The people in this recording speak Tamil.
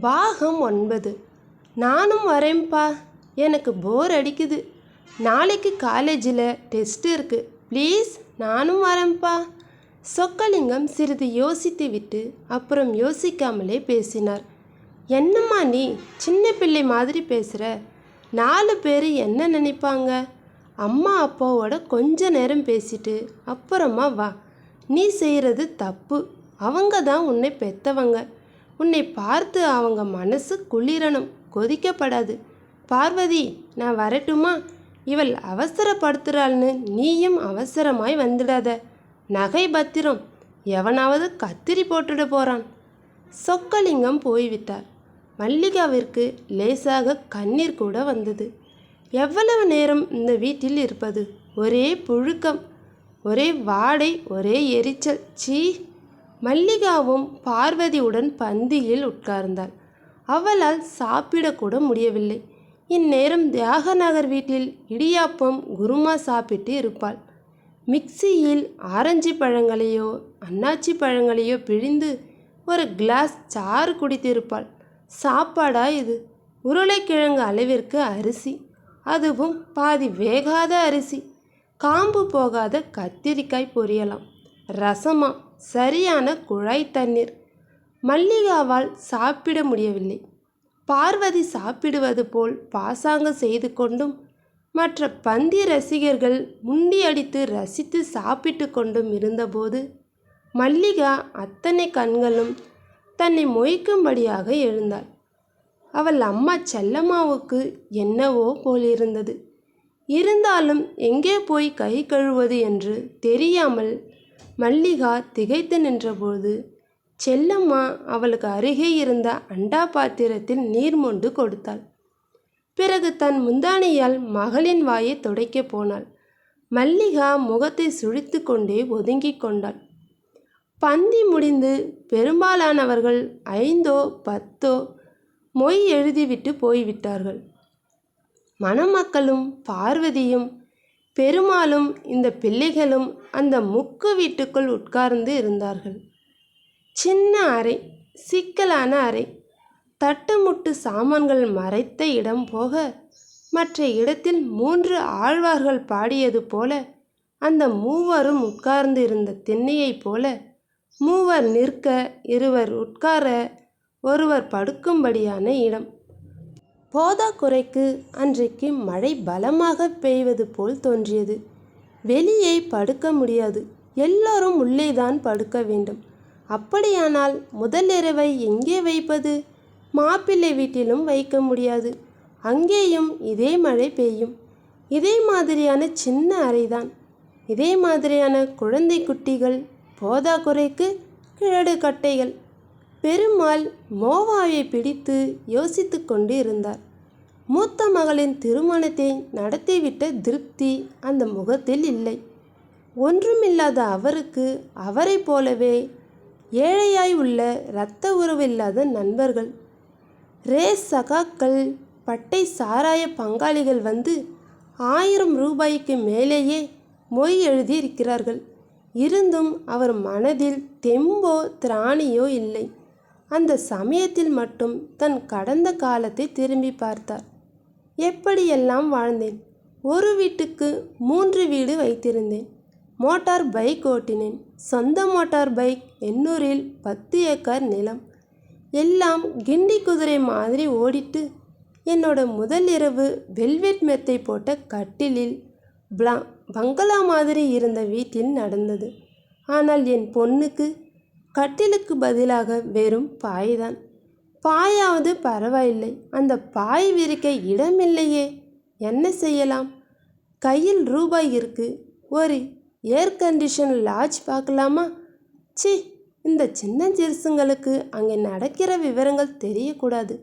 பாகம் ஒன்பது. நானும் வரேன்ப்பா. எனக்கு போர் அடிக்குது. நாளைக்கு காலேஜில் டெஸ்ட் இருக்கு. ப்ளீஸ் நானும் வரேன்ப்பா. சொக்கலிங்கம் சிறிது யோசித்து விட்டு அப்புறம் யோசிக்காமலே பேசினார். என்னம்மா நீ சின்ன பிள்ளை மாதிரி பேசுகிற நாலு பேர் என்ன நினைப்பாங்க? அம்மா அப்பாவோட கொஞ்ச நேரம் பேசிட்டு அப்புறமா வா. நீ செய்கிறது தப்பு. அவங்க தான் உன்னை பெத்தவங்க. உன்னை பார்த்து அவங்க மனசு குளிரணும் கொதிக்கப்படாது. பார்வதி நான் வரட்டுமா? இவள் அவசரப்படுத்துறாள்னு நீயும் அவசரமாய் வந்துடாத. நகை பத்திரம் எவனாவது கத்திரி போட்டுட போகிறான் சொக்கலிங்கம் போய்விட்டார். மல்லிகாவிற்கு லேசாக கண்ணீர் கூட வந்தது. எவ்வளவு நேரம் இந்த வீட்டில் இருப்பது? ஒரே புழுக்கம் ஒரே வாடை ஒரே எரிச்சல். சீ மல்லிகாவும் பார்வதியுடன் பந்தியில் உட்கார்ந்தாள். அவளால் சாப்பிடக்கூட முடியவில்லை. இந்நேரம் தியாகநகர் வீட்டில் இடியாப்பம் குருமா சாப்பிட்டு இருப்பாள். மிக்சியில் ஆரஞ்சு பழங்களையோ அன்னாச்சி பழங்களையோ பிழிந்து ஒரு கிளாஸ் சாறு குடித்திருப்பாள். சாப்பாடா இது? உருளைக்கிழங்கு அளவிற்கு அரிசி. அதுவும் பாதி வேகாத அரிசி. காம்பு போகாத கத்திரிக்காய் பொரியலாம். ரசமா? சரியான குழாய் தண்ணீர். மல்லிகாவால் சாப்பிட முடியவில்லை. பார்வதி சாப்பிடுவது போல் பாசாங்க செய்து கொண்டும் மற்ற பந்தி ரசிகர்கள் முண்டியடித்து ரசித்து சாப்பிட்டு கொண்டும் இருந்தபோது மல்லிகா அத்தனை கண்களும் தன்னை மொய்க்கும்படியாக எழுந்தாள். அவள் அம்மா செல்லம்மாவுக்கு என்னவோ போலிருந்தது. இருந்தாலும் எங்கே போய் கை கழுவது என்று தெரியாமல் மல்லிகா திகைத்து நின்றபோது செல்லம்மா அவளுக்கு அருகே இருந்த அண்டா பாத்திரத்தில் நீர் மொண்டு கொடுத்தாள். பிறகு தன் முந்தானியால் மகளின் வாயை துடைக்கப் போனாள். மல்லிகா முகத்தை சுழித்து கொண்டே ஒதுங்கிக் கொண்டாள். பந்தி முடிந்து பெரும்பாலானவர்கள் ஐந்தோ பத்தோ மொய் எழுதிவிட்டு போய்விட்டார்கள். மணமக்களும் பார்வதியும் பெருமாளும் இந்த பிள்ளைகளும் அந்த முக்கு வீட்டுக்குள் உட்கார்ந்து இருந்தார்கள். சின்ன அறை சிக்கலான அறை தட்டுமுட்டு சாமான்கள் மறைத்த இடம் போக மற்ற இடத்தில் மூன்று ஆழ்வார்கள் பாடியது போல அந்த மூவரும் உட்கார்ந்து இருந்த திண்ணையைப் போல மூவர் நிற்க இருவர் உட்கார ஒருவர் படுக்கும்படியான இடம். போதாக்குறைக்கு அன்றைக்கு மழை பலமாக பெய்வது போல் தோன்றியது. வெளியே படுக்க முடியாது. எல்லோரும் உள்ளேதான் படுக்க வேண்டும். அப்படியானால் முதல் இரவை எங்கே வைப்பது? மாப்பிள்ளை வீட்டிலும் வைக்க முடியாது. அங்கேயும் இதே மழை பெய்யும். இதே மாதிரியான சின்ன அறைதான். இதே மாதிரியான குழந்தை குட்டிகள் போதாக்குறைக்கு கிழடு கட்டைகள். பெருமாள் மோவாவை பிடித்து யோசித்து கொண்டு இருந்தார் மூத்த மகளின் திருமணத்தை நடத்திவிட்ட திருப்தி அந்த முகத்தில் இல்லை. ஒன்றுமில்லாத அவருக்கு அவரைப் போலவே ஏழையாய் உள்ள இரத்த உறவில்லாத நண்பர்கள் ரேஸ் சகாக்கள் பட்டை சாராய பங்காளிகள் வந்து ஆயிரம் ரூபாய்க்கு மேலேயே மொய் எழுதியிருக்கிறார்கள். இருந்தும் அவர் மனதில் தெம்போ திராணியோ இல்லை. அந்த சமயத்தில் மட்டும் தன் கடந்த காலத்தை திரும்பி பார்த்தார். எப்படியெல்லாம் வாழ்ந்தேன்? ஒரு வீட்டுக்கு மூன்று வீடு வைத்திருந்தேன். மோட்டார் பைக் ஓட்டினேன். சொந்த மோட்டார் பைக் எண்ணூரில் பத்து ஏக்கர் நிலம். எல்லாம் கிண்டி குதிரை மாதிரி ஓடிட்டு என்னோட முதல் இரவு வெல்வெட் மெத்தை போட்ட கட்டிலில் பிளா பங்களா மாதிரி இருந்த வீட்டில் நடந்தது. ஆனால் என் பொண்ணுக்கு கட்டிலுக்கு பதிலாக வெறும் பாய்தான். பாயாவது பரவாயில்லை. அந்த பாய் விரிக்க இடமில்லையே. என்ன செய்யலாம்? கையில் ரூபாய் இருக்கு. ஒரு ஏர் கண்டிஷன் லாட்ஜ் பார்க்கலாமா? சி இந்த சின்ன சிறுசுங்களுக்கு அங்கே நடக்கிற விவரங்கள் தெரியக்கூடாது.